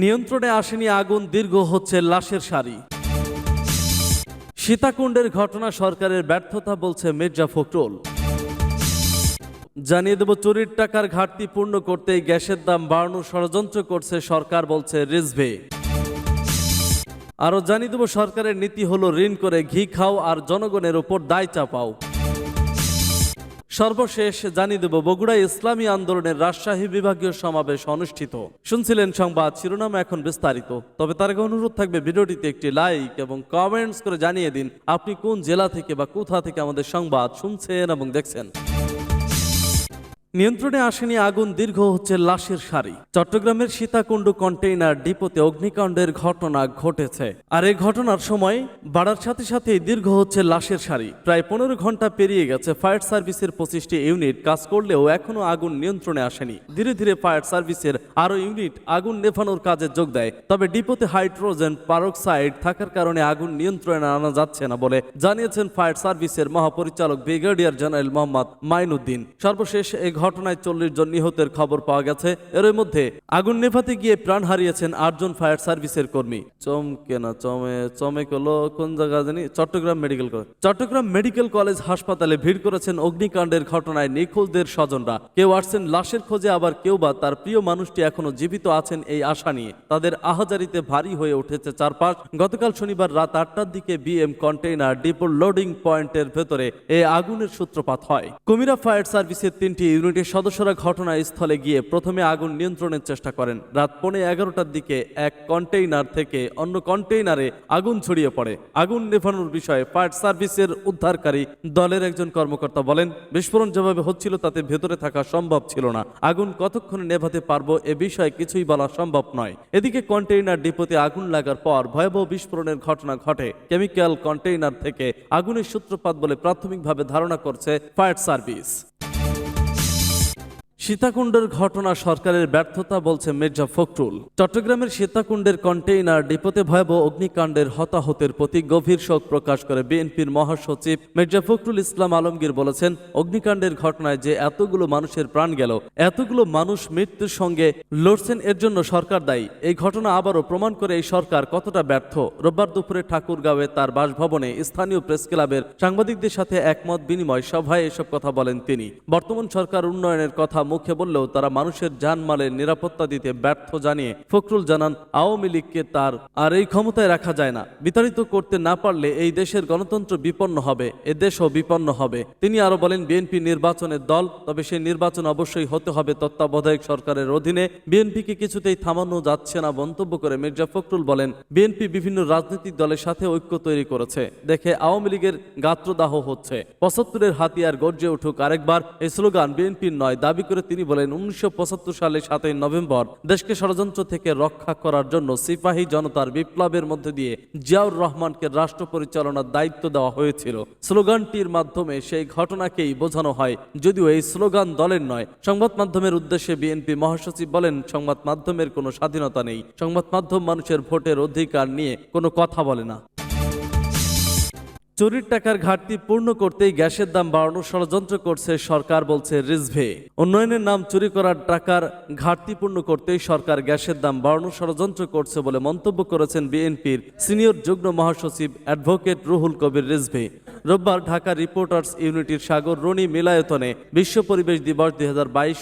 নিয়ন্ত্রণে আসেনি আগুন, দীর্ঘ হচ্ছে লাশের সারি। সীতাকুণ্ডের ঘটনা সরকারের ব্যর্থতা বলছে মির্জা ফখরুল। জানিয়ে দেব, চুরির টাকার ঘাটতি পূর্ণ করতেই গ্যাসের দাম বাড়ানোর ষড়যন্ত্র করছে সরকার, বলছে রিজভে। আরও জানিয়ে দেব, সরকারের নীতি হলো ঋণ করে ঘি খাও আর জনগণের ওপর দায় চাপাও। সর্বশেষ জানিয়ে দেব বগুড়া ইসলামী আন্দোলনের রাজশাহী বিভাগীয় সমাবেশ অনুষ্ঠিত। শুনছিলেন সংবাদ, শিরোনাম এখন বিস্তারিত। তবে তার অনুরোধ থাকবে, ভিডিওটিতে একটি লাইক এবং কমেন্টস করে জানিয়ে দিন, আপনি কোন জেলা থেকে বা কোথা থেকে আমাদের সংবাদ শুনছেন এবং দেখছেন। নিয়ন্ত্রণে আসেনি আগুন, দীর্ঘ হচ্ছে লাশের সারি। চট্টগ্রামের সীতাকুণ্ড কন্টেইনার ডিপোতে অগ্নিকাণ্ডের ঘটনা ঘটেছে। আর এই ঘটনার সময় বাড়ার সাথে সাথেই দীর্ঘ হচ্ছে লাশের সারি। প্রায় পনেরো ঘণ্টা পেরিয়ে গেছে ফায়ার সার্ভিসের পঁচিশটি ইউনিট। কাজ করলেও এখনও আগুন নিয়ন্ত্রণে আসেনি। ধীরে ধীরে ফায়ার সার্ভিসের আরও ইউনিট আগুন নেভানোর কাজে যোগ দেয়। তবে ডিপোতে হাইড্রোজেন পারক্সাইড থাকার কারণে আগুন নিয়ন্ত্রণে আনা যাচ্ছে না বলে জানিয়েছেন ফায়ার সার্ভিসের মহাপরিচালক ব্রিগেডিয়ার জেনারেল মোহাম্মদ মাইনুদ্দিন। সর্বশেষ এই ঘটনায় চল্লিশ জন নিহতের খবর পাওয়া গেছে। এর মধ্যে আগুন নেভাতে গিয়ে প্রাণ হারিয়েছেন আটজন ফায়ার সার্ভিসের কর্মী। চমকে না, চমে চমে হলো কোন জায়গা জানি? Chattogram medical college. Chattogram medical college হাসপাতালে ভিড় করেছেন অগ্নিকাণ্ডের ঘটনায় নিখোঁজদের স্বজনরা। কেউ আসছেন লাশের খোঁজে, আবার কেউ বা তার প্রিয় মানুষটি এখনও জীবিত আছেন এই আশা নিয়ে। তাদের আহাজারিতে ভারী হয়ে উঠেছে চারপাশ। গতকাল শনিবার রাত আটটার দিকে বিএম কন্টেইনার ডিপোর লোডিং পয়েন্টের ভেতরে এই আগুনের সূত্রপাত হয়। কুমিরা ফায়ার সার্ভিসের তিনটি ইউনিটের সদস্যরা ঘটনাস্থলে গিয়ে প্রথমে আগুন নিয়ন্ত্রণের চেষ্টা করেন। রাত পৌনে এগারোটার দিকে এক কন্টেইনার থেকে অন্য কন্টেইনারে আগুন ছড়িয়ে পড়ে। আগুন নেভানোর বিষয়ে ফায়ার সার্ভিসের উদ্ধারকারী দলের একজন কর্মকর্তা বলেন, বিস্ফোরণ যেভাবে হচ্ছিল তাতে ভেতরে থাকা সম্ভব ছিল না। আগুন কতক্ষণে নেভাতে পারব এ বিষয়ে কিছুই বলা সম্ভব নয়। এদিকে কন্টেইনার ডিপোতে আগুন লাগার পর ভয়াবহ বিস্ফোরণের ঘটনা ঘটে। কেমিক্যাল কন্টেইনার থেকে আগুনের সূত্রপাত বলে প্রাথমিকভাবে ধারণা করছে ফায়ার সার্ভিস। সীতাকুণ্ডের ঘটনা সরকারের ব্যর্থতা বলছে মির্জা ফখরুল। চট্টগ্রামের সীতাকুণ্ডের কন্টেইনার ডিপোতে ভয়াবহ অগ্নিকাণ্ডের হতাহতের প্রতি গভীর শোক প্রকাশ করে বিএনপির মহাসচিব মির্জা ফখরুল ইসলাম আলমগীর বলেছেন, অগ্নিকাণ্ডের ঘটনায় যে এতগুলো মানুষের প্রাণ গেল, এতগুলো মানুষ মৃত্যুর সঙ্গে লড়ছেন, এর জন্য সরকার দায়ী। এই ঘটনা আবারও প্রমাণ করে এই সরকার কতটা ব্যর্থ। রোববার দুপুরে ঠাকুরগাঁওয়ে তার বাসভবনে স্থানীয় প্রেস ক্লাবের সাংবাদিকদের সাথে একমত বিনিময় সভায় এসব কথা বলেন তিনি। বর্তমান সরকার উন্নয়নের কথা মুখে বললেও তারা মানুষের জানমালের নিরাপত্তা দিতে ব্যর্থ জানিয়ে ফখরুল জানান, আওয়ামী লীগকে তার আর এই ক্ষমতায় রাখা যায় না। বিতাড়িত করতে না পারলে এই দেশের গণতন্ত্র বিপন্ন হবে, এ দেশও বিপন্ন হবে। তিনি আরও বলেন, বিএনপি নির্বাচনের দল, তবে সেই নির্বাচন অবশ্যই হতে হবে তত্ত্বাবধায়ক সরকারের অধীনে। বিএনপিকে কিছুতেই থামানো যাচ্ছে না, মন্তব্য করে মির্জা ফখরুল বলেন। বিএনপি বিভিন্ন রাজনৈতিক দলের সাথে ঐক্য তৈরি করেছে। দেখে আওয়ামী লীগের গাত্রদাহ হচ্ছে। পঁচাত্তরের হাতিয়ার গর্জে উঠুক আরেকবার এই স্লোগান বিএনপির নয়, দাবি করে তিনি বলেন, উনিশশো সালে সাতই নভেম্বর দেশকে ষড়যন্ত্র থেকে রক্ষা করার জন্য সিপাহী জনতার বিপ্লবের মধ্যে দিয়ে জিয়াউর রহমানকে রাষ্ট্র পরিচালনার দায়িত্ব দেওয়া হয়েছিল। স্লোগানটির মাধ্যমে সেই ঘটনাকেই বোঝানো হয়। যদিও এই স্লোগান দলের নয়, সংবাদ মাধ্যমের উদ্দেশ্যে বিএনপি মহাসচিব বলেন, সংবাদ মাধ্যমের কোনো স্বাধীনতা নেই। সংবাদ মাধ্যম মানুষের ভোটের অধিকার নিয়ে কোনো কথা বলে না। চুরির টাকার ঘাটতি পূর্ণ করতেই গ্যাসের দাম বাড়ানোর ষড়যন্ত্র করছে সরকার বলছে রিজভে। উন্নয়নের নাম চুরি করার টাকার ঘাটতি পূর্ণ করতেই সরকার গ্যাসের দাম বাড়ানোর ষড়যন্ত্র করছে বলে মন্তব্য করেছেন বিএনপির সিনিয়র যুগ্ম মহাসচিব অ্যাডভোকেট রুহুল কবির রিজভে। রোববার ঢাকা রিপোর্টার্স ইউনিটির সাগর রনি মিলায়তনে বিশ্ব পরিবেশ দিবস দুই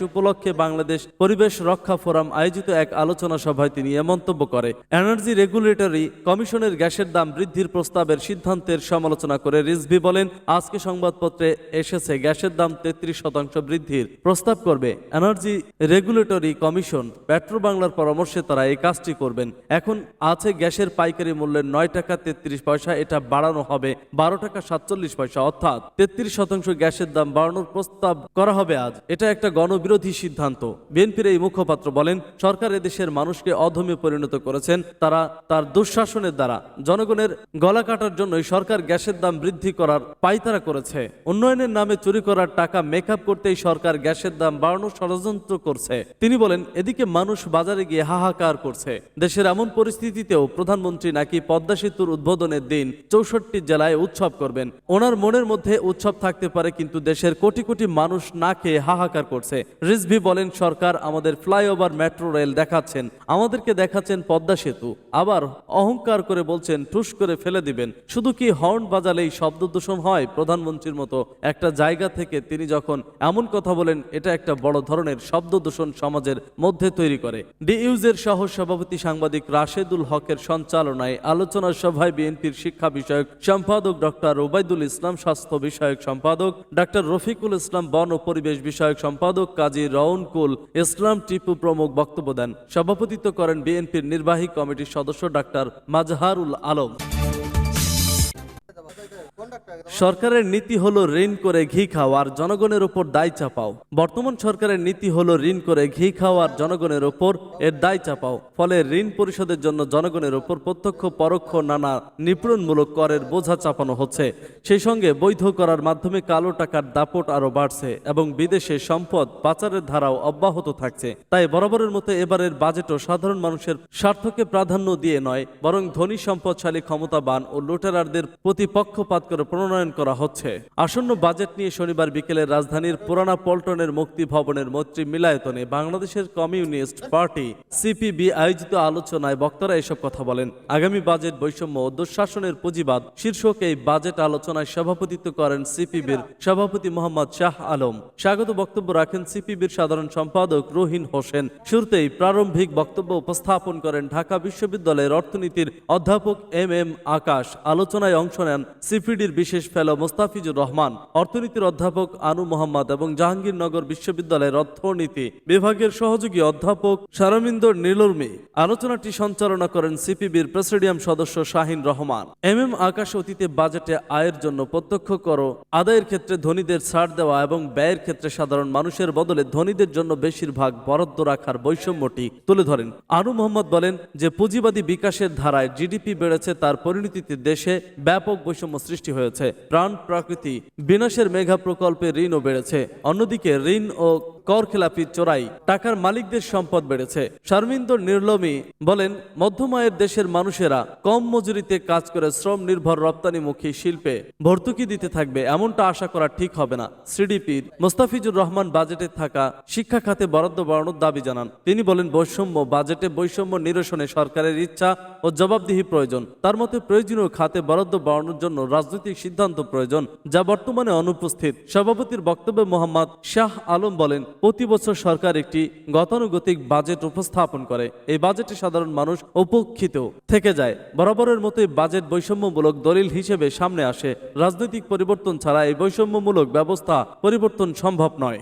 উপলক্ষে বাংলাদেশ পরিবেশ রক্ষা ফোরাম আয়োজিত এক আলোচনা সভায় তিনি এ মন্তব্য করে এনার্জি রেগুলেটরি কমিশনের গ্যাসের দাম বৃদ্ধির প্রস্তাবের সিদ্ধান্তের সমালোচনা করে রিজভি বলেন, আজকে সংবাদপত্রে এসেছে গ্যাসের দাম তেত্রিশ শতাংশ বৃদ্ধির প্রস্তাব করবে। এনার্জি রেগুলেটরি কমিশন, পেট্রো বাংলার পরামর্শে তারা এই কাজটি করবেন। এখন আছে গ্যাসের পাইকারি মূল্যের নয় টাকা তেত্রিশ পয়সা, এটা বাড়ানো হবে বারো টাকা সাতচল্লিশ পয়সা, অর্থাৎ তেত্রিশ শতাংশ গ্যাসের দাম বাড়ানোর প্রস্তাব করা হবে আজ। এটা একটা গণবিরোধী সিদ্ধান্ত। বিএনপির এই মুখপাত্র বলেন, সরকার এদেশের মানুষকে অধমে পরিণত করেছেন, তারা তার দুঃশাসনের দ্বারা। জনগণের গলা কাটার জন্যই সরকার গ্যাসের দাম বৃদ্ধি করার পাইতারা করেছে। উন্নয়নের নামে চুরি করার টাকা মেকআপ করতেই সরকার গ্যাসের দাম বাড়ানোর ষড়যন্ত্র করছে। তিনি বলেন, এদিকে মানুষ বাজারে গিয়ে হাহাকার করছে। দেশের এমন পরিস্থিতিতেও প্রধানমন্ত্রী নাকি পদ্মা সেতুর উদ্বোধনের দিন চৌষট্টি জেলায় উৎসব করবেন। ওনার মনের মধ্যে উৎসব থাকতে পারে, কিন্তু দেশের কোটি কোটি মানুষ না খেয়ে হাহাকার করছে। রিজভি বলেন, সরকার আমাদের ফ্লাইওভার, মেট্রো, রেল দেখাচ্ছেন। আমাদেরকে দেখাচ্ছেন পদ্মা সেতু। আবার অহংকার করে বলছেন, ঠুস করে ফেলে দিবেন। শুধু কি হর্ন বাজালেই শব্দ দূষণ হয়? প্রধানমন্ত্রীর মতো একটা জায়গা থেকে তিনি যখন এমন কথা বলেন, এটা একটা বড় ধরনের শব্দ দূষণ সমাজের মধ্যে তৈরি করে। ডিইউজের সহ সভাপতি সাংবাদিক রাশেদুল হকের সঞ্চালনায় আলোচনা সভায় বিএনপির শিক্ষা বিষয়ক সম্পাদক ডক্টর ওবায়দুল ইসলাম স্বাস্থ্য বিষয়ক সম্পাদক, ডাক্তার রফিকুল ইসলাম বন ও পরিবেশ বিষয়ক সম্পাদক কাজী রাউনকুল ইসলাম টিপু প্রমুখ বক্তব্য দেন। সভাপতিত্ব করেন বিএনপির নির্বাহী কমিটির সদস্য ডাক্তার মাজহারুল আলম। সরকারের নীতি হলো ঋণ করে ঘি খাওয়ার জনগণের উপর দায় চাপাও। বর্তমান সরকারের নীতি হলো ঋণ করে ঘি খাওয়ার জনগণের উপর এর দায় চাপাও। ফলে ঋণ পরিশোধের জন্য জনগণের উপর প্রত্যক্ষ, পরোক্ষ, নানা নিপীড়নমূলক করের বোঝা চাপানো হচ্ছে। সেই সঙ্গে বৈধ করার মাধ্যমে কালো টাকার দাপট আরও বাড়ছে এবং বিদেশে সম্পদ পাচারের ধারাও অব্যাহত থাকছে। তাই বরাবরের মতো এবারের বাজেটও সাধারণ মানুষের স্বার্থকে প্রাধান্য দিয়ে নয়, বরং ধনী, সম্পদশালী, ক্ষমতাবান ও লুটেরারদের প্রতি পক্ষপাত করে প্রণয়ন করা হচ্ছে। আসন্ন বাজেট নিয়ে শনিবার বিকেলে রাজধানীর পুরানা পল্টনের মুক্তি ভবনের মৈত্রী মিলায়তনে বাংলাদেশের কমিউনিস্ট পার্টি, সিপিবি আয়োজিত আলোচনায় বক্তারা এসব কথা বলেন। আগামী বাজেট বৈষম্য ও দুঃশাসনের পুঁজিবাদ শীর্ষক এই বাজেট আলোচনায় সভাপতিত্ব করেন সিপিবির সভাপতি মোহাম্মদ শাহ আলম। স্বাগত বক্তব্য রাখেন সিপিবির সাধারণ সম্পাদক রহিন হোসেন। শুরুতেই প্রারম্ভিক বক্তব্য উপস্থাপন করেন ঢাকা বিশ্ববিদ্যালয়ের অর্থনীতির অধ্যাপক এম এম আকাশ। আলোচনায় অংশ নেন সিপিডির বিশেষ ফেলো মোস্তাফিজুর রহমান, অর্থনীতির অধ্যাপক আনু মোহাম্মদ এবং জাহাঙ্গীরনগর বিশ্ববিদ্যালয়ের অর্থনীতি বিভাগের সহযোগী অধ্যাপক সারমিন্দর নীলর্মি। আলোচনাটি সঞ্চালনা করেন সিপিবির প্রেসিডিয়াম সদস্য শাহিন রহমান। এম এম আকাশ অতীতে বাজেটে আয়ের জন্য প্রত্যক্ষ কর, আদায়ের ক্ষেত্রে ধনীদের ছাড় দেওয়া এবং ব্যয়ের ক্ষেত্রে সাধারণ মানুষের বদলে ধনীদের জন্য বেশিরভাগ বরাদ্দ রাখার বৈষম্যটি তুলে ধরেন। আনু মোহাম্মদ বলেন যে, পুঁজিবাদী বিকাশের ধারায় জিডিপি বেড়েছে, তার পরিণতিতে দেশে ব্যাপক বৈষম্য সৃষ্টি হয়েছে। প্রাণ প্রকৃতি বিনাশের মেঘা প্রকল্পে ঋণও বেড়েছে। অন্যদিকে ঋণ ও কর খেলাপি চোরাই, টাকার মালিকদের সম্পদ বেড়েছে। শারমিন্দর নির্লমি বলেন মধ্যম আয়ের দেশের মানুষেরা কম মজুরিতে কাজ করে শ্রম নির্ভর রপ্তানিমুখী শিল্পে ভর্তুকি দিতে থাকবে, এমনটা আশা করা ঠিক হবে না, সিডিপির মোস্তাফিজুর রহমান বাজেটে থাকা শিক্ষা খাতে বরাদ্দ বাড়ানোর দাবি জানান। তিনি বলেন, বৈষম্য বাজেটে বৈষম্য নিরসনে সরকারের ইচ্ছা ও জবাবদিহি প্রয়োজন। তার মতে, প্রয়োজনীয় খাতে বরাদ্দ বাড়ানোর জন্য রাজনৈতিক সিদ্ধান্ত প্রয়োজন, যা বর্তমানে অনুপস্থিত। সভাপতির বক্তব্যে মোহাম্মদ শাহ আলম বলেন প্রতি বছর সরকার একটি গতানুগতিক বাজেট উপস্থাপন করে। এই বাজেটে সাধারণ মানুষ উপেক্ষিত থেকে যায়। বরাবরের মতোই বাজেট বৈষম্যমূলক দলিল হিসেবে সামনে আসে। রাজনৈতিক পরিবর্তন ছাড়া এই বৈষম্যমূলক ব্যবস্থা পরিবর্তন সম্ভব নয়।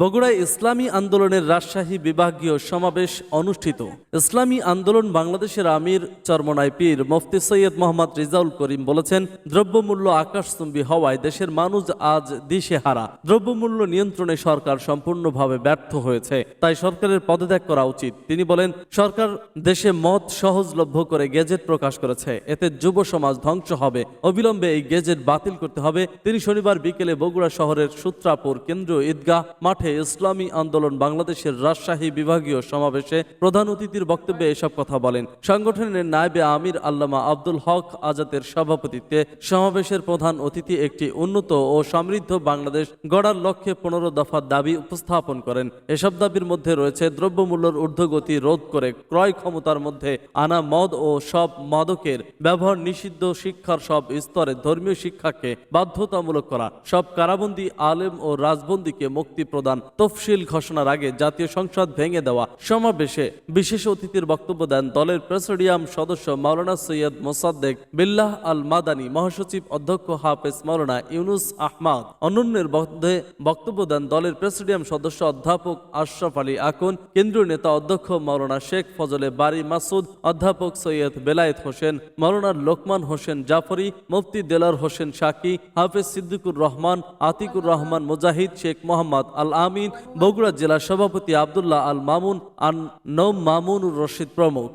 বগুড়ায় ইসলামী আন্দোলনের রাজশাহী বিভাগীয় সমাবেশ অনুষ্ঠিত। ইসলামী আন্দোলন বাংলাদেশের আমির চরমনায় পীর মুফতি সৈয়দ মোহাম্মদ রিজাউল করিম বলেছেন, দ্রব্যমূল্য আকাশচুম্বী হওয়ায় দেশের মানুষ আজ দিশেহারা। দ্রব্যমূল্য নিয়ন্ত্রণে সরকার সম্পূর্ণভাবে ব্যর্থ হয়েছে, তাই সরকারের পদত্যাগ করা উচিত। তিনি বলেন, সরকার দেশে মত সহজলভ্য করে গেজেট প্রকাশ করেছে, এতে যুব সমাজ ধ্বংস হবে, অবিলম্বে এই গেজেট বাতিল করতে হবে। তিনি শনিবার বিকেলে বগুড়া শহরের সূত্রাপুর কেন্দ্রীয় ঈদগাহ মাঠে ইসলামী আন্দোলন বাংলাদেশের রাজশাহী বিভাগীয় সমাবেশে প্রধান অতিথির বক্তব্যে এসব কথা বলেন। সংগঠনের নায়েবে আমির আল্লামা আব্দুল হক আজাদের সভাপতিত্বে সমাবেশের প্রধান অতিথি একটি উন্নত ও সমৃদ্ধ বাংলাদেশ গড়ার লক্ষ্যে পনেরো দফা দাবি উপস্থাপন করেন। এসব দাবির মধ্যে রয়েছে দ্রব্যমূল্যের ঊর্ধ্বগতি রোধ করে ক্রয় ক্ষমতার মধ্যে আনা মদ ও সব মাদকের ব্যবহার নিষিদ্ধ শিক্ষার সব স্তরে ধর্মীয় শিক্ষাকে বাধ্যতামূলক করা, সব কারাবন্দী আলেম ও রাজবন্দীকে মুক্তি প্রদান তফসিল ঘোষণার আগে জাতীয় সংসদ ভেঙে দেওয়া সমাবেশে বিশেষ অতিথির বক্তব্য দেন দলের প্রেসিডিয়াম সদস্য মাওলানা সৈয়দ মোসাদ্দেক বিল্লাহ আল মাদানী, মহাসচিব অধ্যক্ষ হাফেজ মাওলানা ইউনুস আহমদ। অনন্যের মধ্যে বক্তব্য দেন দলের প্রেসিডিয়াম সদস্য অধ্যাপক আশরাফ আলী আকুন, কেন্দ্রীয় নেতা অধ্যক্ষ মাওলানা শেখ ফজলে বারি মাসুদ, অধ্যাপক সৈয়দ বেলায়েত হোসেন, মাওলানা লোকমান হোসেন জাফরি, মুফতি দেলার হোসেন শাকি, হাফেজ সিদ্দিকুর রহমান, আতিকুর রহমান মুজাহিদ, শেখ মোহাম্মদ আল আমিন বগুড়া জেলা সভাপতি আবদুল্লাহ আল মামুন আন নৌম মামুনুর রশিদ প্রমুখ।